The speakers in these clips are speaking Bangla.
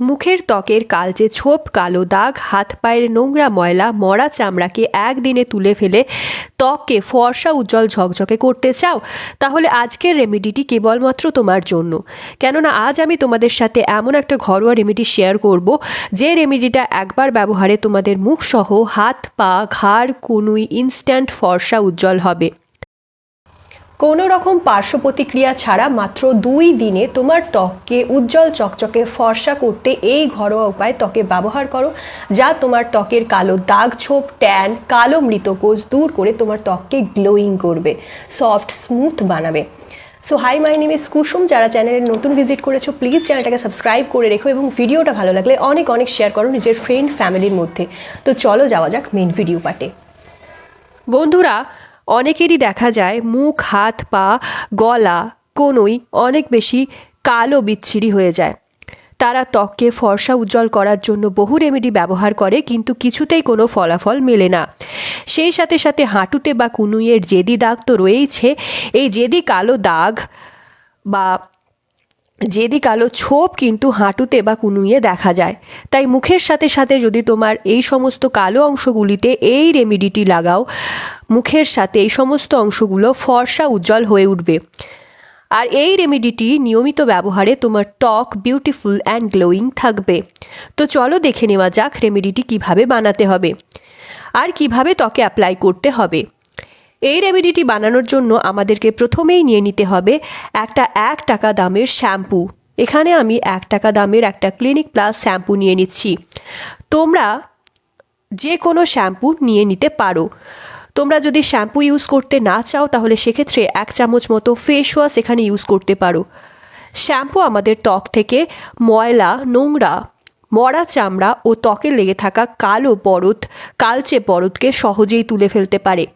মুখের ত্বকের কালচে ছোপ, কালো দাগ, হাত পায়ের নোংরা ময়লা, মরা চামড়াকে একদিনে তুলে ফেলে ত্বককে ফর্সা, উজ্জ্বল, ঝকঝকে করতে চাও, তাহলে আজকের রেমেডিটি কেবলমাত্র তোমার জন্য। কেননা আজ আমি তোমাদের সাথে এমন একটা ঘরোয়া রেমেডি শেয়ার করব, যে রেমেডিটা একবার ব্যবহারে তোমাদের মুখ সহ হাত, পা, ঘাড়, কুনুই ইনস্ট্যান্ট ফর্সা, উজ্জ্বল হবে। কোনো রকম পার্শ্ব প্রতিক্রিয়া ছাড়া মাত্র দুই দিনে তোমার ত্বককে উজ্জ্বল চকচকে ফর্সা করতে এই ঘরোয়া উপায় ত্বকে ব্যবহার করো, যা তোমার ত্বকের কালো দাগ ছোপ, ট্যান, কালো মৃতকোষ দূর করে তোমার ত্বককে গ্লোয়িং করবে, সফট, স্মুথ বানাবে। So, hi, my name is Kusum. যারা চ্যানেলে নতুন ভিজিট করেছ, প্লিজ চ্যানেলটাকে সাবস্ক্রাইব করে রেখো এবং ভিডিওটা ভালো লাগলে অনেক অনেক শেয়ার করো নিজের ফ্রেন্ড ফ্যামিলির মধ্যে। তো চলো যাওয়া যাক মেন ভিডিও পার্টে বন্ধুরা অনেকেরই দেখা যায় মুখ, হাত, পা, গলা, কোনোই অনেক বেশি কালো বিচ্ছিরি হয়ে যায়। তারা ত্বককে ফর্সা উজ্জ্বল করার জন্য বহু রেমেডি ব্যবহার করে, কিন্তু কিছুতেই কোনো ফলাফল মেলে না। সেই সাথে সাথে হাঁটুতে বা কুনুইয়ের জেদি দাগ তো রয়েইছে। এই জেদি কালো দাগ বা জেদি কালো ছোপ কিন্তু হাঁটুতে বা কুনুইয়ে দেখা যায়। তাই মুখের সাথে সাথে যদি তোমার এই সমস্ত কালো অংশগুলিতে এই রেমিডিটি লাগাও, মুখের সাথে এই সমস্ত অংশগুলো ফর্সা উজ্জ্বল হয়ে উঠবে। আর এই রেমিডিটি নিয়মিত ব্যবহারে তোমার ত্বক বিউটিফুল অ্যান্ড গ্লোয়িং থাকবে। তো চলো দেখে নেওয়া যাক রেমিডিটি কীভাবে বানাতে হবে। আর কীভাবে ত্বকে অ্যাপ্লাই করতে হবে। এই রেমেডিটি বানানোর জন্য আমাদেরকে প্রথমেই নিয়ে নিতে হবে একটা এক টাকা দামের শ্যাম্পু। এখানে আমি এক টাকা দামের একটা ক্লিনিক প্লাস শ্যাম্পু নিয়ে নিচ্ছি। তোমরা যে কোনো শ্যাম্পু নিয়ে নিতে পারো। তোমরা যদি শ্যাম্পু ইউজ করতে না চাও, তাহলে সেক্ষেত্রে এক চামচ মতো ফেস ওয়াশ এখানে ইউজ করতে পারো। শ্যাম্পু আমাদের ত্বক থেকে ময়লা, নোংরা, মরা চামড়া ও ত্বকে লেগে থাকা কালো পরত কালচে পরতকে সহজেই তুলে ফেলতে পারে।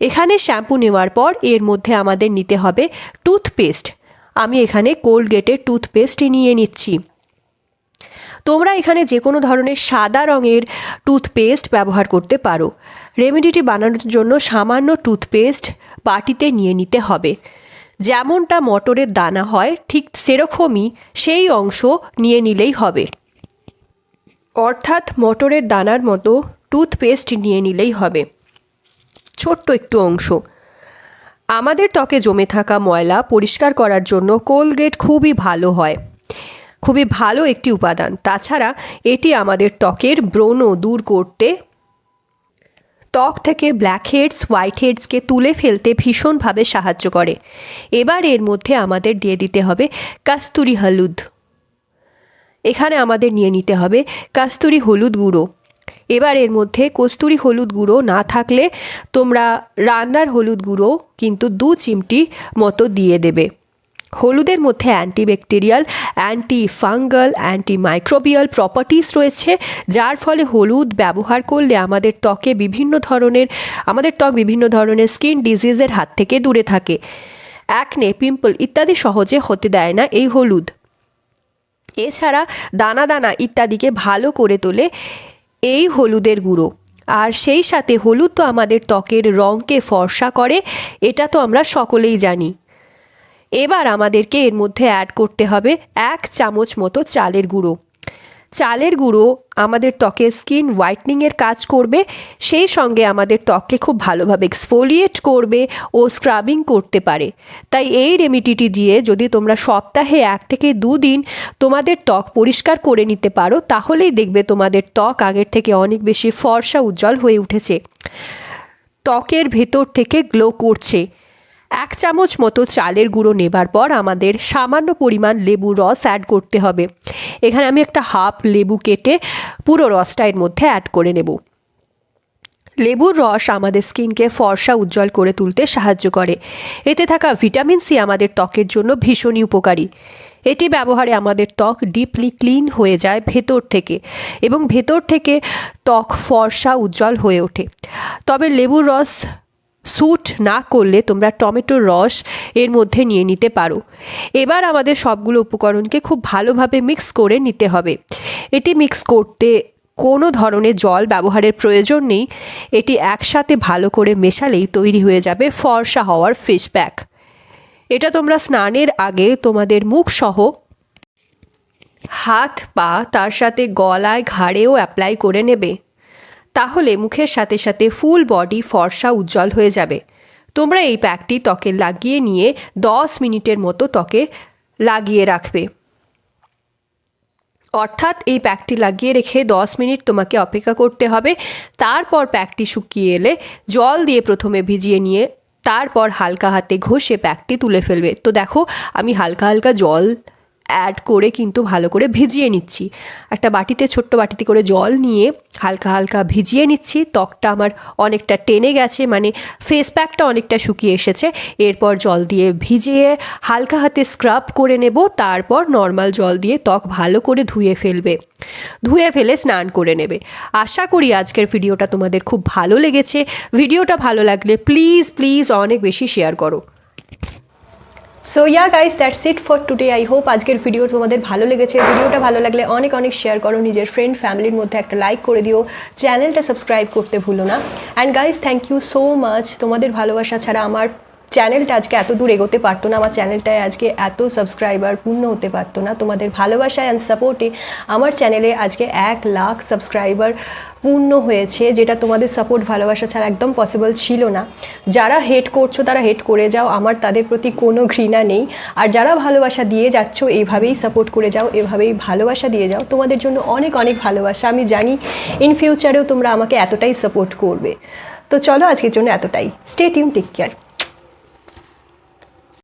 এখানে শ্যাম্পু নেওয়ার পর এর মধ্যে আমাদের নিতে হবে টুথপেস্ট। আমি এখানে কোলগেটের টুথপেস্ট নিয়ে নিচ্ছি। তোমরা এখানে যে কোনো ধরনের সাদা রঙের টুথপেস্ট ব্যবহার করতে পারো। রেমেডিটি বানানোর জন্য সামান্য টুথপেস্ট বাটিতে নিয়ে নিতে হবে। যেমনটা মটরের দানা হয়, ঠিক সেরকমই সেই অংশ নিয়ে নিলেই হবে। অর্থাৎ মটরের দানার মতো টুথপেস্ট নিয়ে নিলেই হবে। ছোট্ট একটু অংশ। আমাদের ত্বকে জমে থাকা ময়লা পরিষ্কার করার জন্য কোলগেট খুবই ভালো হয়। খুবই ভালো একটি উপাদান। তাছাড়া এটি আমাদের ত্বকের ব্রণ দূর করতে, ত্বক থেকে ব্ল্যাক হেডস হোয়াইট হেডসকে তুলে ফেলতে ভীষণভাবে সাহায্য করে। এবার এর মধ্যে আমাদের দিয়ে দিতে হবে কাস্তুরি হলুদ। এখানে আমাদের নিয়ে নিতে হবে কাস্তুরি হলুদ গুঁড়ো। এবার এর মধ্যে কস্তুরি হলুদ গুঁড়ো না থাকলে তোমরা রান্নার হলুদ গুঁড়ো কিন্তু দু চিমটি মতো দিয়ে দেবে। হলুদের মধ্যে antibacterial anti fungal anti microbial properties রয়েছে, যার ফলে হলুদ ব্যবহার করলে আমাদের ত্বকে বিভিন্ন ধরনের, আমাদের ত্বক বিভিন্ন ধরনের স্কিন ডিজিজের হাত থেকে দূরে থাকে। অ্যাকনে, পিম্পল ইত্যাদি সহজে হতে দেয় না এই হলুদ। এছাড়া দানা দানা ইত্যাদিকে ভালো করে তোলে এই হলুদের গুঁড়ো। আর সেই সাথে হলুদ তো আমাদের ত্বকের রঙকে ফর্সা করে, এটা তো আমরা সকলেই জানি। এবার আমাদেরকে এর মধ্যে অ্যাড করতে হবে এক চামচ মতো চালের গুঁড়ো। চালের গুঁড়ো আমাদের ত্বকে স্কিন হোয়াইটনিংয়ের কাজ করবে, সেই সঙ্গে আমাদের ত্বককে খুব ভালোভাবে এক্সফোলিয়েট করবে ও স্ক্রাবিং করতে পারে। তাই এই রেমিডিটি দিয়ে যদি তোমরা সপ্তাহে এক থেকে দুদিন তোমাদের ত্বক পরিষ্কার করে নিতে পারো, তাহলেই দেখবে তোমাদের ত্বক আগের থেকে অনেক বেশি ফর্সা উজ্জ্বল হয়ে উঠেছে। ত্বকের ভেতর থেকে গ্লো করছে। এক চামচ মতো চালের গুঁড়ো নেবার পর আমাদের সামান্য পরিমাণ লেবু রস অ্যাড করতে হবে। এখানে আমি একটা হাফ লেবু কেটে পুরো রসটা এর মধ্যে অ্যাড করে নেব। লেবুর রস আমাদের স্কিনকে ফর্সা উজ্জ্বল করে তুলতে সাহায্য করে। এতে থাকা ভিটামিন সি আমাদের ত্বকের জন্য ভীষণই উপকারী। এটি ব্যবহারে আমাদের ত্বক ডিপলি ক্লিন হয়ে যায় ভেতর থেকে এবং ভেতর থেকে ত্বক ফর্সা উজ্জ্বল হয়ে ওঠে। তবে লেবুর রস স্যুট না করলে তোমরা টমেটোর রস এর মধ্যে নিয়ে নিতে পারো। এবার আমাদের সবগুলো উপকরণকে খুব ভালোভাবে মিক্স করে নিতে হবে। এটি মিক্স করতে কোনো ধরনের জল ব্যবহারের প্রয়োজন নেই। এটি একসাথে ভালো করে মেশালেই তৈরি হয়ে যাবে ফর্সা হওয়ার ফেস প্যাক এটা তোমরা স্নানের আগে তোমাদের মুখ সহ হাত, পা, তার সাথে গলায় ঘাড়েও অ্যাপ্লাই করে নেবে। তাহলে মুখের সাথে সাথে ফুল বডি ফর্সা উজ্জ্বল হয়ে যাবে। তোমরা এই প্যাকটি ত্বকে লাগিয়ে নিয়ে দশ মিনিটের মতো ত্বকে লাগিয়ে রাখবে। অর্থাৎ এই প্যাকটি লাগিয়ে রেখে দশ মিনিট তোমাকে অপেক্ষা করতে হবে। তারপর প্যাকটি শুকিয়ে এলে জল দিয়ে প্রথমে ভিজিয়ে নিয়ে তারপর হালকা হাতে ঘষে প্যাকটি তুলে ফেলবে। তো দেখো, আমি হালকা হালকা জল অ্যাড করে কিন্তু ভালো করে ভিজিয়ে নিচ্ছি। একটা বাটিতে, ছোট্ট বাটিতে করে জল নিয়ে হালকা হালকা ভিজিয়ে নিচ্ছি। ত্বকটা আমার অনেকটা টেনে গেছে মানে ফেস প্যাকটা অনেকটা শুকিয়ে এসেছে। এরপর জল দিয়ে ভিজিয়ে হালকা হাতে স্ক্রাব করে নেব। তারপর নর্মাল জল দিয়ে ত্বক ভালো করে ধুয়ে ফেলবে। ধুয়ে ফেলে স্নান করে নেবে। আশা করি আজকের ভিডিওটা তোমাদের খুব ভালো লেগেছে। ভিডিওটা ভালো লাগলে প্লিজ প্লিজ অনেক বেশি শেয়ার করো। So yeah guys that's it for today I hope আজকের ভিডিও তোমাদের ভালো লেগেছে। ভিডিওটা ভালো লাগলে অনেক অনেক শেয়ার করো। নিজের ফ্রেন্ড ফ্যামিলির মধ্যে একটা লাইক করে দিও। চ্যানেলটা সাবস্ক্রাইব করতে ভুলো না। And guys thank you so much তোমাদের ভালোবাসা ছাড়া আমার চ্যানেলটা আজকে এত দূর এগোতে পারতো না, আমার চ্যানেলটায় আজকে এত সাবস্ক্রাইবার পূর্ণ হতে পারতো না। তোমাদের ভালোবাসা অ্যান্ড সাপোর্টে আমার চ্যানেলে আজকে এক লাখ সাবস্ক্রাইবার পূর্ণ হয়েছে, যেটা তোমাদের সাপোর্ট ভালোবাসা ছাড়া একদম পসিবল ছিল না। যারা হেট করছ, তারা হেট করে যাও, আমার তাদের প্রতি কোনো ঘৃণা নেই। আর যারা ভালোবাসা দিয়ে যাচ্ছ এইভাবেই সাপোর্ট করে যাও, এভাবেই ভালোবাসা দিয়ে যাও। তোমাদের জন্য অনেক অনেক ভালোবাসা। আমি জানি ইন ফিউচারেও তোমরা আমাকে এতটাই সাপোর্ট করবে। তো চলো আজকের জন্য এতটাই। Stay tune take care